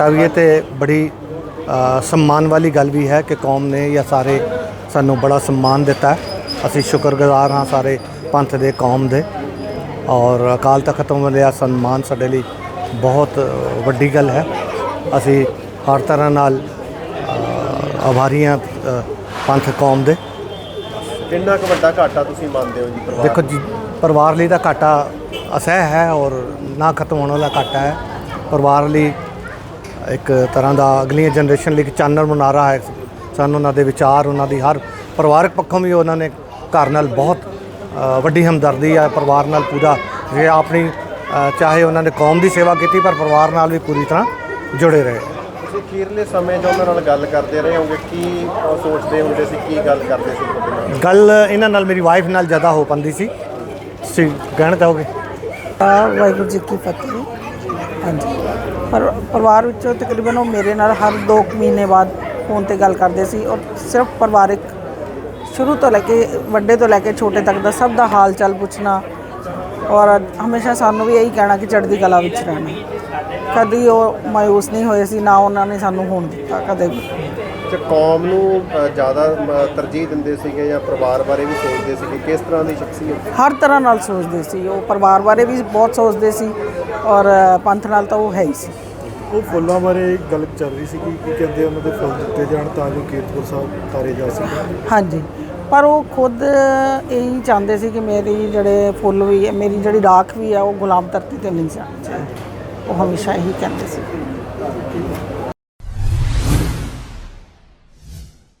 ਘਾਟਾ ਵੀ ਹੈ ਤੇ ਬੜੀ ਸਨਮਾਨ ਵਾਲੀ ਗੱਲ ਵੀ ਹੈ ਕਿ ਕੌਮ ਨੇ ਜਾਂ ਸਾਰੇ ਸਾਨੂੰ ਬੜਾ ਸਨਮਾਨ ਦਿੱਤਾ। ਅਸੀਂ ਸ਼ੁਕਰਗੁਜ਼ਾਰ ਹਾਂ ਸਾਰੇ ਪੰਥ ਦੇ ਕੌਮ ਦੇ। ਔਰ ਅਕਾਲ ਤਖਤ ਤੋਂ ਮਿਲਿਆ ਸਨਮਾਨ ਸਾਡੇ ਲਈ ਬਹੁਤ ਵੱਡੀ ਗੱਲ ਹੈ। ਅਸੀਂ ਹਰ ਤਰ੍ਹਾਂ ਨਾਲ ਅ, ਆਭਾਰੀ ਹਾਂ ਅ, ਪੰਥ ਕੌਮ ਦੇ। ਕਿੰਨਾ ਕੁ ਵੱਡਾ ਘਾਟਾ ਤੁਸੀਂ ਮੰਨਦੇ ਹੋ ਜੀ ਪਰਿਵਾਰ ਦੇਖੋ ਜੀ ਪਰਿਵਾਰ ਲਈ ਤਾਂ ਘਾਟਾ ਅਸਹਿ ਹੈ ਔਰ ਨਾ ਖਤਮ ਹੋਣ ਵਾਲਾ ਘਾਟਾ ਹੈ। ਪਰਿਵਾਰ ਲਈ ਇੱਕ ਤਰ੍ਹਾਂ ਦਾ ਅਗਲੀਆਂ ਜਨਰੇਸ਼ਨ ਲਈ ਇੱਕ ਚਾਨਣ ਮੁਨਾਰਾ ਹੈ। ਸਾਨੂੰ ਉਹਨਾਂ ਦੇ ਵਿਚਾਰ ਉਹਨਾਂ ਦੀ ਹਰ ਪਰਿਵਾਰਕ ਪੱਖੋਂ ਵੀ ਉਹਨਾਂ ਨੇ ਘਰ ਨਾਲ ਬਹੁਤ ਵੱਡੀ ਹਮਦਰਦੀ ਹੈ ਪਰਿਵਾਰ ਨਾਲ ਪੂਰਾ ਜੇ ਆਪਣੀ ਚਾਹੇ ਉਹਨਾਂ ਨੇ ਕੌਮ ਦੀ ਸੇਵਾ ਕੀਤੀ ਪਰ ਪਰਿਵਾਰ ਨਾਲ ਵੀ ਪੂਰੀ ਤਰ੍ਹਾਂ ਜੁੜੇ ਰਹੇ। ਤੁਸੀਂ ਸਮੇਂ 'ਚ ਉਹਨਾਂ ਨਾਲ ਗੱਲ ਕਰਦੇ ਰਹੇ ਹੋਗੇ ਕੀ ਉਹ ਸੋਚਦੇ ਹੁੰਦੇ ਸੀ? ਕੀ ਗੱਲ ਕਰਦੇ ਸੀ ਤੁਹਾਡੇ ਨਾਲ? ਗੱਲ ਇਹਨਾਂ ਨਾਲ ਮੇਰੀ ਵਾਈਫ ਨਾਲ ਜ਼ਿਆਦਾ ਹੋ ਪੰਦੀ ਸੀ। ਤੁਸੀਂ ਕਹਿਣਾ ਚਾਹੋਗੇ ਆ ਵਾਹਿਗੁਰੂ ਜੀ ਕੀ ਫਤਿਹ। ਹਾਂਜੀ। ਪਰ ਪਰਿਵਾਰ ਵਿੱਚੋਂ ਤਕਰੀਬਨ ਉਹ ਮੇਰੇ ਨਾਲ ਹਰ 2 ਮਹੀਨੇ ਬਾਅਦ ਫੋਨ ਤੇ ਗੱਲ ਕਰਦੇ ਸੀ ਔਰ ਸਿਰਫ ਪਰਿਵਾਰਿਕ ਸ਼ੁਰੂ ਤੋਂ ਲੈ ਕੇ ਵੱਡੇ ਤੋਂ ਲੈ ਕੇ ਛੋਟੇ ਤੱਕ ਦਾ ਸਭ ਦਾ ਹਾਲ ਚਾਲ ਪੁੱਛਣਾ ਔਰ ਹਮੇਸ਼ਾ ਸਾਨੂੰ ਵੀ ਇਹੀ ਕਹਿਣਾ ਕਿ ਚੜ੍ਹਦੀ ਕਲਾ ਵਿੱਚ ਰਹਿਣਾ। ਕਦੀ ਉਹ ਮਾਯੂਸ ਨਹੀਂ ਹੋਏ ਸੀ, ਨਾ ਉਹਨਾਂ ਨੇ ਸਾਨੂੰ ਹੋਣ ਦਿੱਤਾ, ਕਦੇ ਵੀ। ਤੇ ਕੌਮ ਨੂੰ ਜ਼ਿਆਦਾ ਤਰਜੀਹ ਦਿੰਦੇ ਸੀਗੇ ਜਾਂ ਪਰਿਵਾਰ ਬਾਰੇ ਵੀ ਸੋਚਦੇ ਸੀਗੇ? ਕਿਸ ਤਰ੍ਹਾਂ ਦੀ ਸ਼ਖਸੀਅਤ? ਹਰ ਤਰ੍ਹਾਂ ਨਾਲ ਸੋਚਦੇ ਸੀ। ਉਹ ਪਰਿਵਾਰ ਬਾਰੇ ਵੀ ਬਹੁਤ ਸੋਚਦੇ ਸੀ ਔਰ ਪੰਥ ਨਾਲ ਤਾਂ ਉਹ ਹੈ ਹੀ ਸੀ। ਉਹ ਫੁੱਲਾਂ ਬਾਰੇ ਗੱਲ ਚੱਲ ਰਹੀ ਸੀ ਕਿ ਕੀ ਕਹਿੰਦੇ ਉਹਨਾਂ ਦੇ ਫੁੱਲ ਦਿੱਤੇ ਜਾਣ ਤਾਂ ਜੋ ਕੀਰਤਪੁਰ ਸਾਹਿਬ ਤਾਰੇ ਜਾ ਸਕਣ। ਹਾਂਜੀ। ਪਰ ਉਹ ਖੁਦ ਇਹੀ ਚਾਹੁੰਦੇ ਸੀ ਕਿ ਮੇਰੀ ਜਿਹੜੇ ਫੁੱਲ ਵੀ ਹੈ ਮੇਰੀ ਜਿਹੜੀ ਰਾਖ ਵੀ ਹੈ ਉਹ ਗੁਲਾਮ ਧਰਤੀ ਤੇ ਨਹੀਂ ਜਾਣੀ ਚਾਹੀਦੀ। ਉਹ ਹਮੇਸ਼ਾ ਇਹੀ ਕਹਿੰਦੇ ਸੀ।